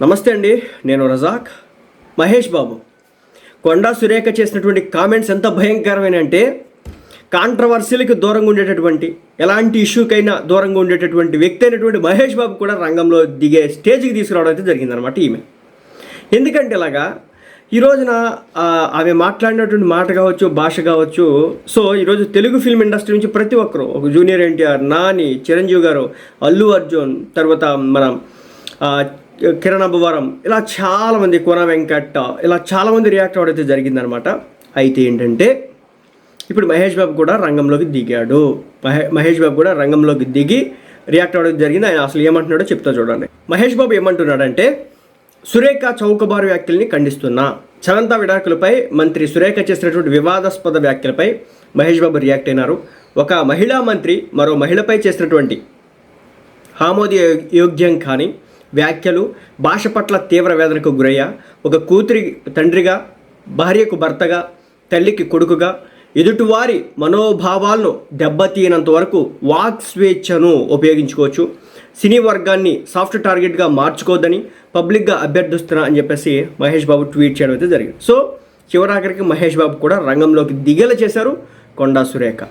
నమస్తే అండి నేను రజాక్. మహేష్ బాబు. కొండా సురేఖ చేసినటువంటి కామెంట్స్ ఎంత భయంకరమైన అంటే కాంట్రవర్సీలకు దూరంగా ఉండేటటువంటి ఎలాంటి ఇష్యూకైనా దూరంగా ఉండేటటువంటి వ్యక్తి అయినటువంటి మహేష్ బాబు కూడా రంగంలో దిగే స్టేజ్కి తీసుకురావడం అయితే జరిగిందనమాట ఈమె. ఎందుకంటే ఇలాగా ఈ రోజున ఆమె మాట్లాడినటువంటి మాట కావచ్చు భాష కావచ్చు సో ఈరోజు తెలుగు ఫిల్మ్ ఇండస్ట్రీ నుంచి ప్రతి ఒక్కరు ఒక జూనియర్ ఎన్టీఆర్ నాని చిరంజీవి గారు అల్లు అర్జున్ తర్వాత మన కిరణబువరం ఇలా చాలామంది కొన వెంకట్ ఇలా చాలామంది రియాక్ట్ అవడం అయితే జరిగిందనమాట. అయితే ఏంటంటే ఇప్పుడు మహేష్ బాబు కూడా రంగంలోకి దిగాడు. మహే మహేష్ బాబు కూడా రంగంలోకి దిగి రియాక్ట్ అవ్వడం జరిగింది. ఆయన అసలు ఏమంటున్నాడో చెప్తా చూడండి. మహేష్ బాబు ఏమంటున్నాడంటే సురేఖ చౌకబారు వ్యాఖ్యల్ని ఖండిస్తున్నా. చరంత విడాకులపై మంత్రి సురేఖ చేసినటువంటి వివాదాస్పద వ్యాఖ్యలపై మహేష్ బాబు రియాక్ట్ అయినారు. ఒక మహిళా మంత్రి మరో మహిళపై చేసినటువంటి ఆమోద యోగ్యం కానీ వ్యాఖ్యలు భాష పట్ల తీవ్ర వేదనకు గురయ్యా. ఒక కూతురి తండ్రిగా భార్యకు భర్తగా తల్లికి కొడుకుగా ఎదుటివారి మనోభావాలను దెబ్బతీయనంత వరకు వాక్ స్వేచ్ఛను ఉపయోగించుకోవచ్చు. సినీ వర్గాన్ని సాఫ్ట్ టార్గెట్గా మార్చుకోవద్దని పబ్లిక్గా అభ్యర్థిస్తున్నా అని చెప్పేసి మహేష్ బాబు ట్వీట్ చేయడం అయితే జరిగింది. సో చివరాఖరికి మహేష్ బాబు కూడా రంగంలోకి దిగేలా చేశారు కొండా సురేఖ.